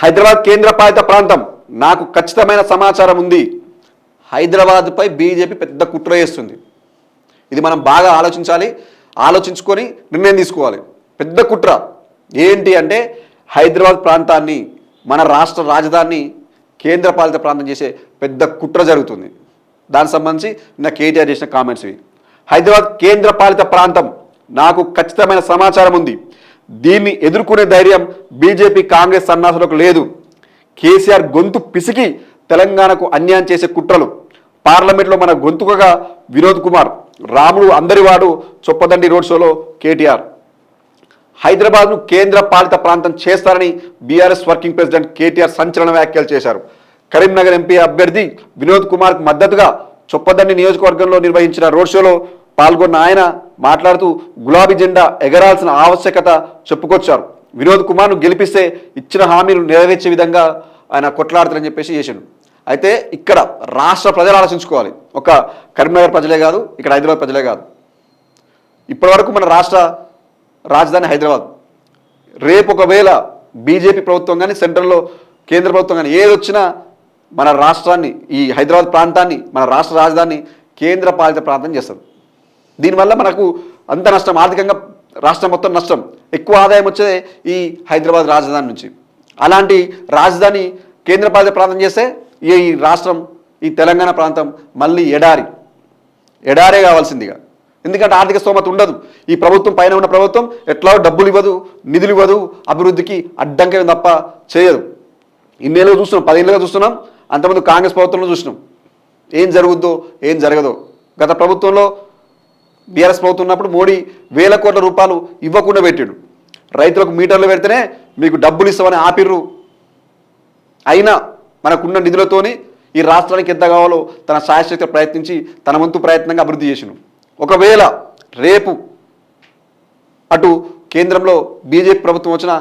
హైదరాబాద్ కేంద్రపాలిత ప్రాంతం. నాకు ఖచ్చితమైన సమాచారం ఉంది. హైదరాబాద్పై బీజేపీ పెద్ద కుట్ర చేస్తుంది. ఇది మనం బాగా ఆలోచించాలి. ఆలోచించుకొని నిర్ణయం తీసుకోవాలి. పెద్ద కుట్ర. ఏంటి అంటే హైదరాబాద్ ప్రాంతాన్ని మన రాష్ట్ర రాజధాని కేంద్రపాలిత ప్రాంతం చేసే పెద్ద కుట్ర జరుగుతుంది. దానికి సంబంధించి నిన్న కేటీఆర్ చేసిన కామెంట్స్ ఇవి. హైదరాబాద్ కేంద్రపాలిత ప్రాంతం. నాకు ఖచ్చితమైన సమాచారం ఉంది. దీన్ని ఎదుర్కొనే ధైర్యం బీజేపీ కాంగ్రెస్ సన్నాసులకు లేదు. కేసీఆర్ గొంతు పిసికి తెలంగాణకు అన్యాయం చేసే కుట్రలు. పార్లమెంట్లో మన గొంతుకగా వినోద్ కుమార్ రాముడు అందరివాడు చొప్పదండి రోడ్ షోలో కేటీఆర్. హైదరాబాద్ను కేంద్ర పాలిత ప్రాంతం చేస్తారని బీఆర్ఎస్ వర్కింగ్ ప్రెసిడెంట్ కేటీఆర్ సంచలన వ్యాఖ్యలు చేశారు. కరీంనగర్ ఎంపీ అభ్యర్థి వినోద్ కుమార్కు మద్దతుగా చొప్పదండి నియోజకవర్గంలో నిర్వహించిన రోడ్ షోలో పాల్గొన్న ఆయన మాట్లాడుతూ గులాబీ జెండా ఎగరాల్సిన ఆవశ్యకత చెప్పుకొచ్చారు. వినోద్ కుమార్ను గెలిపిస్తే ఇచ్చిన హామీలు నెరవేర్చే విధంగా ఆయన కొట్లాడతారని చెప్పేసి చేశాడు అయితే ఇక్కడ రాష్ట్ర ప్రజలు ఆలోచించుకోవాలి. ఒక కరీంనగర్ ప్రజలే కాదు ఇక్కడ హైదరాబాద్ ప్రజలే కాదు. ఇప్పటివరకు మన రాష్ట్ర రాజధాని హైదరాబాద్. రేపు ఒకవేళ బీజేపీ ప్రభుత్వం కానీ సెంట్రల్లో కేంద్ర ప్రభుత్వం కానీ ఏది వచ్చినా మన రాష్ట్రాన్ని ఈ హైదరాబాద్ ప్రాంతాన్ని మన రాష్ట్ర రాజధాని కేంద్ర పాలిత ప్రాంతం చేస్తారు దీనివల్ల మనకు అంత నష్టం ఆర్థికంగా రాష్ట్రం మొత్తం నష్టం ఎక్కువ ఆదాయం వచ్చేది ఈ హైదరాబాద్ రాజధాని నుంచి. అలాంటి రాజధాని కేంద్ర పాలిత ప్రాంతం చేస్తే ఈ రాష్ట్రం ఈ తెలంగాణ ప్రాంతం మళ్ళీ ఎడారి. ఎడారే కావాల్సిందిగా. ఎందుకంటే ఆర్థిక స్తోమత ఉండదు. ఈ ప్రభుత్వం పైన ఉన్న ప్రభుత్వం ఎట్లా డబ్బులు ఇవ్వదు నిధులు ఇవ్వదు అభివృద్ధికి అడ్డంకం తప్ప చేయదు. ఇన్నేళ్ళు చూస్తున్నాం పదేళ్ళుగా చూస్తున్నాం అంతకుముందు కాంగ్రెస్ ప్రభుత్వంలో చూసినాం. ఏం జరుగుద్దో ఏం జరగదో. గత ప్రభుత్వంలో బీఆర్ఎస్ ప్రభుత్వం ఉన్నప్పుడు మోడీ వేల కోట్ల రూపాయలు ఇవ్వకుండా పెట్టాడు. రైతులకు మీటర్లు పెడితేనే మీకు డబ్బులు ఇస్తామని ఆపిర్రు. అయినా మనకున్న నిధులతోని ఈ రాష్ట్రానికి ఎంత కావాలో తన శాయశక్తి ప్రయత్నించి తన వంతు ప్రయత్నంగా అభివృద్ధి చేసిన ఒకవేళ రేపు అటు కేంద్రంలో బీజేపీ ప్రభుత్వం వచ్చినా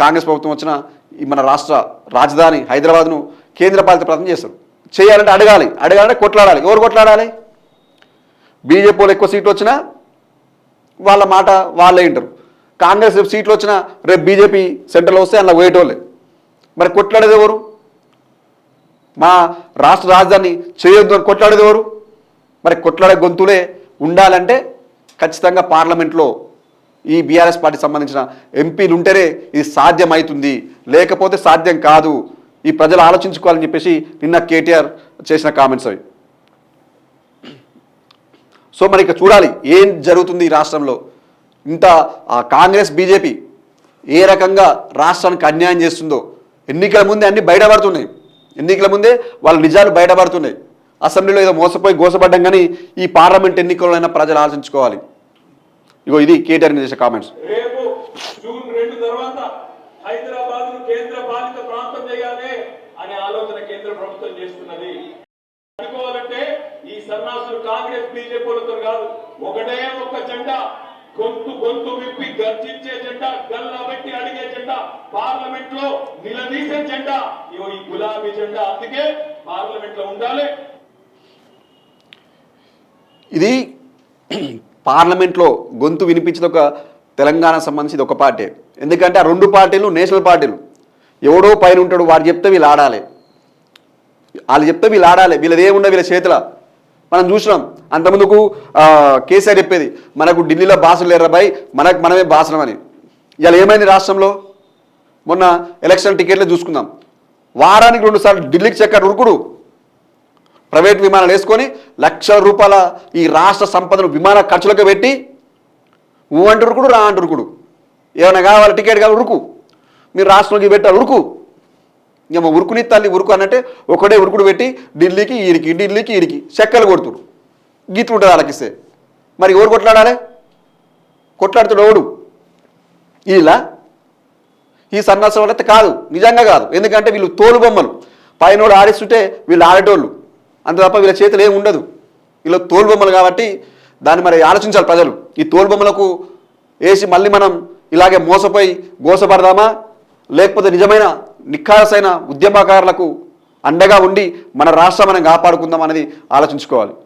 కాంగ్రెస్ ప్రభుత్వం వచ్చినా ఈ మన రాష్ట్ర రాజధాని హైదరాబాద్ను కేంద్ర పాలిత ప్రాంతం చేస్తారు. చేయాలంటే అడగాలి. అడగాలంటే కొట్లాడాలి. ఎవరు కొట్లాడాలి? బీజేపీ వాళ్ళు ఎక్కువ సీట్లు వచ్చినా వాళ్ళ మాట వాళ్ళే వింటారు. కాంగ్రెస్ రేపు సీట్లు వచ్చినా రేపు బీజేపీ సెంటర్లో వస్తే అందులో పోయేటోళ్ళే. మరి కొట్లాడేది ఎవరు? మా రాష్ట్ర రాజధాని చేయొద్దు అని కొట్లాడేది ఎవరు? మరి కొట్లాడే గొంతులే ఉండాలంటే ఖచ్చితంగా పార్లమెంట్లో ఈ బీఆర్ఎస్ పార్టీకి సంబంధించిన ఎంపీలు ఉంటేనే ఇది సాధ్యమవుతుంది లేకపోతే సాధ్యం కాదు. ఈ ప్రజలు ఆలోచించుకోవాలని చెప్పేసి నిన్న కేటీఆర్ చేసిన కామెంట్స్ అవి. సో మరి ఇక చూడాలి ఏం జరుగుతుంది ఈ రాష్ట్రంలో. ఇంత ఆ, కాంగ్రెస్ బీజేపీ ఏ రకంగా రాష్ట్రానికి అన్యాయం చేస్తుందో. ఎన్నికల ముందే అన్ని బయటపడుతున్నాయి. ఎన్నికల ముందే వాళ్ళ నిజాలు బయటపడుతున్నాయి. అసెంబ్లీలో ఏదో మోసపోయి గోసపడ్డం కానీ ఈ పార్లమెంట్ ఎన్నికల్లో ప్రజలు ఆలోచించుకోవాలి. ఇగో ఇది కేటీఆర్ చేసే కామెంట్స్. కేంద్ర ప్రాంతం చేయాలి అనే ఆలోచన కేంద్ర ప్రభుత్వం చేస్తున్నది. అనుకోవాలంటే సన్నాసులు కాంగ్రెస్ బీజేపీలతో కాదు. ఒకటే ఒక జెండా. గొంతు గొంతు విప్పి గర్జించే జెండా గల్లా పెట్టి అడిగే జెండా పార్లమెంట్లో నిలదీసే జెండా. ఇగో ఈ గులాబీ జెండా. అందుకే పార్లమెంట్లో ఉండాలి. ఇది పార్లమెంట్లో గొంతు వినిపించిన ఒక తెలంగాణ సంబంధించి ఒక పార్టీ. ఎందుకంటే ఆ రెండు పార్టీలు నేషనల్ పార్టీలు. ఎవడో పైన ఉంటాడు వాడు చెప్తే వీళ్ళు ఆడాలి. వాళ్ళు చెప్తే వీళ్ళు ఆడాలి. వీళ్ళది ఏముండదు వీళ్ళ చేతిలో. మనం చూసినాం. అంతకుముందుకు కేసీఆర్ చెప్పేది మనకు ఢిల్లీలో భాషలు లేరా బాయ్? మనకు మనమే భాషలం అని. ఇవాళ ఏమైంది రాష్ట్రంలో? మొన్న ఎలక్షన్ టికెట్లు చూసుకుందాం. వారానికి రెండు సార్లు ఢిల్లీకి చక్కర్ ఉరుకుడు. ప్రైవేట్ విమానాలు వేసుకొని లక్షల రూపాయల ఈ రాష్ట్ర సంపదను విమాన ఖర్చులకు పెట్టి ఊ అంటు ఉరుకుడు రా అంటు ఉరుకుడు. ఏమైనా కావాలి టికెట్ కావాలి? ఉరుకు. మీరు రాష్ట్రంలోకి పెట్టాలి? ఉరుకు. ఇంక ఉరుకుని తల్లి ఉరుకు అన్నట్టే ఒకటే ఉరుకుడు పెట్టి ఢిల్లీకి ఈరికి ఢిల్లీకి ఈరికి చెక్కలు కొడుతుడు గీతులు ఉంటుంది వాళ్ళకిస్తే మరి ఎవరు కొట్లాడాలి? కొట్లాడుతుడు ఎవడు? ఇలా ఈ సన్నాసం అయితే కాదు నిజంగా కాదు. ఎందుకంటే వీళ్ళు తోలు బొమ్మలు. పైనోడు ఆడిస్తుంటే వీళ్ళు ఆడేటోళ్ళు. అంత తప్ప వీళ్ళ చేతులు ఏమి ఉండదు. వీళ్ళు తోలు బొమ్మలు కాబట్టి దాన్ని మరి ఆలోచించాలి ప్రజలు. ఈ తోలు బొమ్మలకు వేసి మళ్ళీ మనం ఇలాగే మోసపోయి గోసపడదామా? లేకపోతే నిజమైన నిఖారసైన ఉద్యమకారులకు అండగా ఉండి మన రాష్ట్రం మనం కాపాడుకుందాం అనేది ఆలోచించుకోవాలి.